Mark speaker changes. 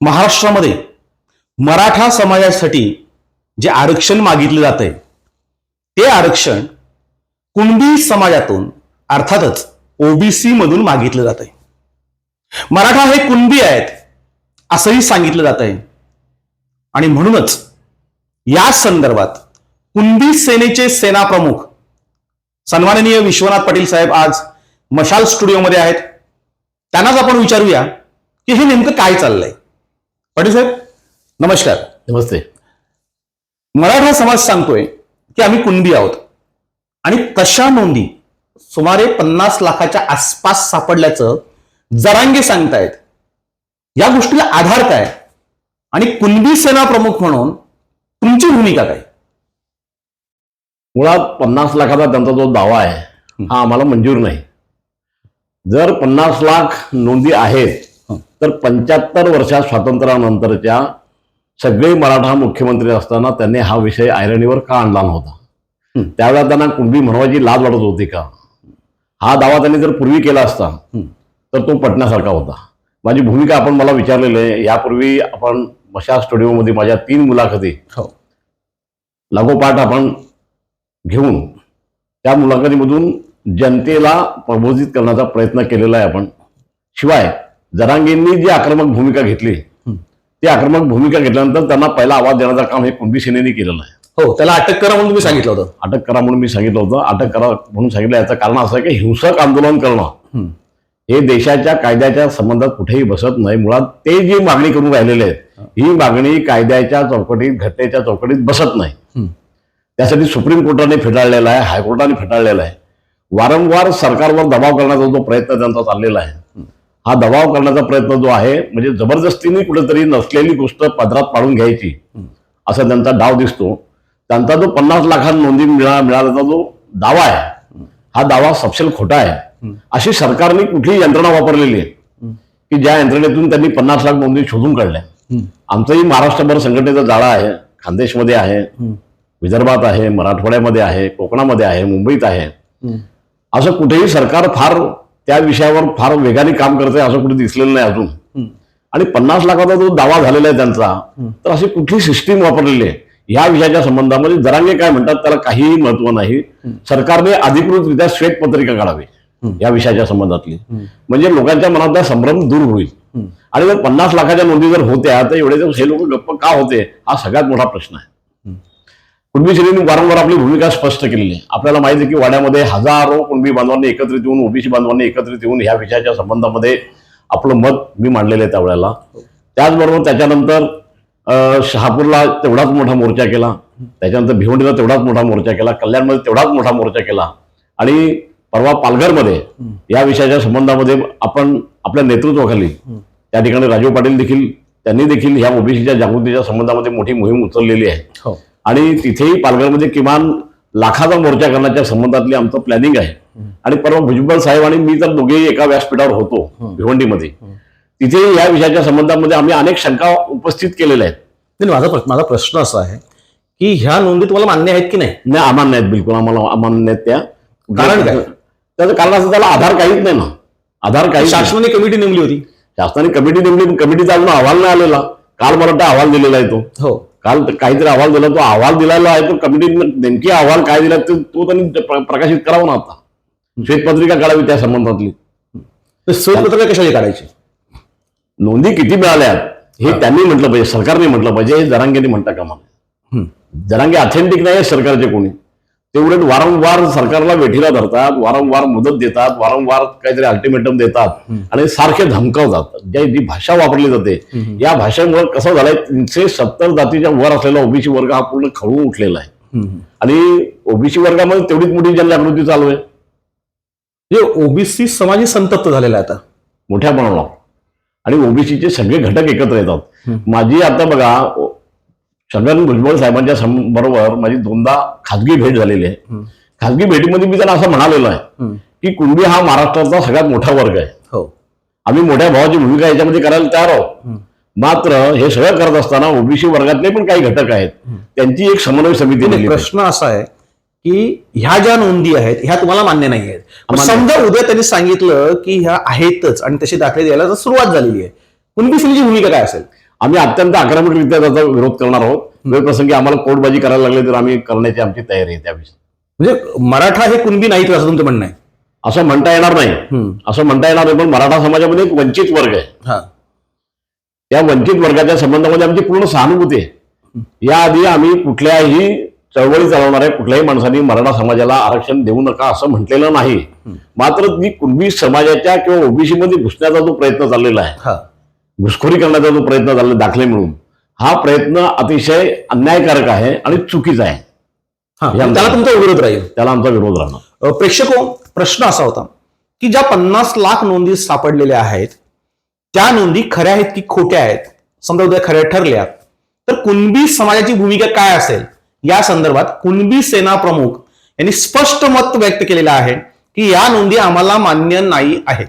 Speaker 1: महाराष्ट्रामध्ये मराठा समाजासाठी जे आरक्षण मागितलं जात आहे ते आरक्षण कुणबी समाजातून अर्थातच ओबीसी मधून मागितलं जात आहे मराठा हे कुणबी आहेत असंही सांगितलं जात आहे आणि म्हणूनच या संदर्भात कुणबी सेनेचे सेनाप्रमुख सन्माननीय विश्वनाथ पाटील साहेब आज मशाल स्टुडिओमध्ये आहेत. त्यांनाच आपण विचारूया की हे नेमकं काय चाललंय. पाटील साहेब नमस्कार.
Speaker 2: नमस्ते.
Speaker 1: मराठा समाज सांगतोय की आम्ही कुणबी आहोत. आणि तशा नोंदी सुमारे पन्नास लाखाच्या आसपास सापडल्याचं जरांगे सांगतायत. या गोष्टीला आधार काय? आणि कुणबी सेना प्रमुख म्हणून तुमची भूमिका काय?
Speaker 2: मुळात पन्नास लाखाचा त्यांचा जो दावा आहे हा. आम्हाला मंजूर नाही. जर पन्नास लाख नोंदी आहेत. तर पंच्याहत्तर वर्षात स्वातंत्र्यानंतरच्या सगळे मराठा मुख्यमंत्री असताना त्यांनी हा विषय आयरणीवर का आणला नव्हता. त्यावेळेला त्यांना कुणबी म्हणवायची लाज वाटत होती का? हा दावा त्यांनी जर पूर्वी केला असता. तर तो पटण्यासारखा होता. माझी भूमिका आपण मला विचारलेली आहे. यापूर्वी आपण मशा स्टुडिओमध्ये माझ्या तीन मुलाखती
Speaker 1: हो.
Speaker 2: लागोपाठ आपण घेऊन त्या मुलाखतीमधून जनतेला प्रबोधित करण्याचा प्रयत्न केलेला आहे आपण. शिवाय जरांगेंनी जी आक्रमक भूमिका घेतली
Speaker 1: हं.
Speaker 2: ती आक्रमक भूमिका घेतल्यानंतर त्यांना पहिला आवाज देण्याचं काम हे कुणबी सेनेने केलेलं आहे.
Speaker 1: हो त्याला अटक करा म्हणून तुम्ही सांगितलं होतं.
Speaker 2: अटक करा म्हणून मी सांगितलं होतं. अटक करा म्हणून सांगितलं याचं कारण असं आहे की हिंसक आंदोलन करणं
Speaker 1: हं.
Speaker 2: हे देशाच्या कायद्याच्या संबंधात कुठेही बसत नाही. मुळात ते जी मागणी करून राहिलेले आहेत ही. मागणी कायद्याच्या चौकटीत घटनेच्या चौकटीत बसत नाही.
Speaker 1: हं.
Speaker 2: त्यासाठी सुप्रीम कोर्टाने फेटाळलेला आहे हायकोर्टाने फेटाळलेला आहे. वारंवार सरकारवर दबाव करण्याचा जो प्रयत्न त्यांचा चाललेला आहे हा दबाव करण्याचा प्रयत्न जो आहे म्हणजे जबरदस्तीने कुठेतरी नसलेली गोष्ट पदरात पाडून घ्यायची असा त्यांचा डाव दिसतो. त्यांचा जो पन्नास लाखां नोंदी मिळा मिळाल्याचा जो दावा आहे हा दावा सपशेल खोटा आहे. अशी सरकारने कुठली यंत्रणा वापरलेली आहे की ज्या यंत्रणेतून त्यांनी पन्नास लाख नोंदी शोधून काढल्या. आमचंही महाराष्ट्रभर संघटनेचा जाळा आहे खानदेशमध्ये आहे विदर्भात आहे मराठवाड्यामध्ये आहे कोकणामध्ये आहे मुंबईत आहे. असं कुठेही सरकार फार त्या विषयावर फार वेगाने काम करते असं कुठे दिसलेलं नाही अजून. आणि पन्नास लाखाचा जो दावा झालेला आहे त्यांचा. तर अशी कुठली सिस्टीम वापरलेली आहे या विषयाच्या संबंधामध्ये जरांगे काय म्हणतात त्याला काहीही महत्त्व नाही. सरकारने अधिकृतरित्या श्वेतपत्रिका काढावी. या विषयाच्या संबंधातली. म्हणजे लोकांच्या मनातला संभ्रम दूर होईल. आणि जर पन्नास लाखाच्या नोंदी जर होत्या तर एवढे दिवस हे लोक गप्प का होते हा सगळ्यात मोठा प्रश्न आहे. कुणबी श्रेणी वारंवार आपली भूमिका स्पष्ट केलेली आहे. आपल्याला माहिती आहे की वाड्यामध्ये हजारो कुणबी बांधवांनी एकत्रित येऊन ओबीसी बांधवांनी एकत्रित येऊन ह्या विषयाच्या संबंधामध्ये आपलं मत मी मांडलेलं आहे त्यावेळेला. त्याचबरोबर त्याच्यानंतर शहापूरला तेवढाच मोठा मोर्चा केला. त्याच्यानंतर भिवंडीला तेवढाच मोठा मोर्चा केला. कल्याणमध्ये तेवढाच मोठा मोर्चा केला. आणि परवा पालघरमध्ये या विषयाच्या संबंधामध्ये आपण आपल्या नेतृत्वाखाली त्या ठिकाणी राजीव पाटील देखील त्यांनी देखील ह्या ओबीसीच्या जागृतीच्या संबंधामध्ये मोठी मोहीम उचललेली आहे.
Speaker 1: हो.
Speaker 2: आणि तिथेही पालघरमध्ये किमान लाखाचा मोर्चा करण्याच्या संबंधातली आमचं प्लॅनिंग आहे. आणि परवा भुजबळ साहेब आणि मी तर दोघेही एका व्यासपीठावर होतो. भिवंडीमध्ये. तिथे या विषयाच्या संबंधामध्ये आम्ही अनेक शंका उपस्थित केलेल्या आहेत
Speaker 1: माझा माझा प्रश्न असा आहे की ह्या नोंदी तुम्हाला मान्य आहेत की नाही
Speaker 2: नाही अमान्य आहेत बिलकुल आम्हाला अमान्य आहेत त्या
Speaker 1: कारण काय?
Speaker 2: त्याचं कारण असं त्याला आधार काहीच नाही ना आधार काही
Speaker 1: शासनाने कमिटी नेमली होती
Speaker 2: शासनाने कमिटी नेमली कमिटीचा अजून अहवाल नाही आलेला काल मला वाटतं अहवाल दिलेला आहे तो
Speaker 1: हो
Speaker 2: काल काहीतरी अहवाल दिला तो अहवाल दिलेला आहे तो कमिटी नेमकी अहवाल काय दिला तो तो त्यांनी प्र- प्रकाशित करावा ना आता. श्वेतपत्रिका काढावी त्या संबंधातली.
Speaker 1: तर श्वेतपत्रिका कशाची काढायची?
Speaker 2: नोंदी किती मिळाल्या हे. त्यांनी म्हटलं पाहिजे सरकारने म्हटलं पाहिजे हे जरांगेने म्हणता कामा. जरांगे अथेंटिक नाही सरकारचे कोणी. ते उलट वारंवार सरकारला वेठीला धरतात वारंवार मुदत देतात वारंवार काहीतरी अल्टिमेटम देतात. आणि सारखे धमकावतात ज्या जी भाषा वापरली जाते. या भाषेमुळे कसं झालंय तीनशे सत्तर जातीच्या वर असलेला ओबीसी वर्ग हा पूर्ण खळून उठलेला आहे. आणि ओबीसी वर्गामध्ये तेवढीच मोठी जनजागृती चालू आहे
Speaker 1: म्हणजे ओबीसी समाज संतप्त झालेला आहे आता
Speaker 2: मोठ्या प्रमाणावर आणि ओबीसीचे सगळे घटक एकत्र येतात. माझी आता बघा छगन भुजबळ साहेबांच्या बरोबर माझी दोनदा खाजगी भेट झालेली आहे. खाजगी भेटीमध्ये मी त्यांना असं म्हणालेलो आहे. की कुणबी हा महाराष्ट्राचा सगळ्यात मोठा वर्ग आहे
Speaker 1: हो
Speaker 2: आम्ही मोठ्या भावाची भूमिका याच्यामध्ये करायला तयार आहोत. मात्र हे सगळं करत असताना ओबीसी वर्गातले पण काही घटक आहेत. त्यांची एक समन्वय समिती नेमली
Speaker 1: प्रश्न असा आहे की ह्या ज्या नोंदी आहेत ह्या तुम्हाला मान्य नाही आहेत. समजा उद्या त्यांनी सांगितलं की ह्या आहेतच आणि तसे दाखले द्यायला तर सुरुवात झालेली आहे कुणबी सेनेची भूमिका काय असेल
Speaker 2: आम्ही अत्यंत आक्रमकरित्या त्याचा विरोध करणार आहोत. वेळप्रसंगी आम्हाला कोर्टबाजी करायला लागली तर आम्ही करण्याची आमची तयारी आहे त्याविषयी.
Speaker 1: म्हणजे मराठा हे कुणबी नाहीत असं तुमचं म्हणणं आहे?
Speaker 2: असं म्हणता येणार नाही. असं म्हणता येणार नाही पण मराठा समाजामध्ये एक वंचित वर्ग आहे.
Speaker 1: हा.
Speaker 2: त्या वंचित वर्गाच्या संबंधामध्ये आमची पूर्ण सहानुभूती आहे. याआधी आम्ही कुठल्याही चळवळी चालवणाऱ्या कुठल्याही माणसांनी मराठा समाजाला आरक्षण देऊ नका असं म्हटलेलं नाही. मात्र ती कुणबी समाजाच्या किंवा ओबीसी मध्ये घुसण्याचा जो प्रयत्न चाललेला आहे
Speaker 1: हा.
Speaker 2: घुसखोरी करण्याचा जो प्रयत्न झाला दाखले मिळून हा प्रयत्न अतिशय अन्यायकारक आहे आणि चुकीचा आहे.
Speaker 1: हा त्याला तुमचा विरोध राहील.
Speaker 2: त्याला आमचा विरोध राहणार.
Speaker 1: प्रेक्षको प्रश्न असा होता की ज्या पन्नास लाख नोंदी सापडलेल्या आहेत त्या नोंदी खऱ्या आहेत की खोट्या आहेत? समजा उद्या खऱ्या ठरल्या तर कुणबी समाजाची भूमिका काय असेल? या संदर्भात कुणबी सेना प्रमुख यांनी स्पष्ट मत व्यक्त केलेलं आहे की या नोंदी आम्हाला मान्य नाही आहेत.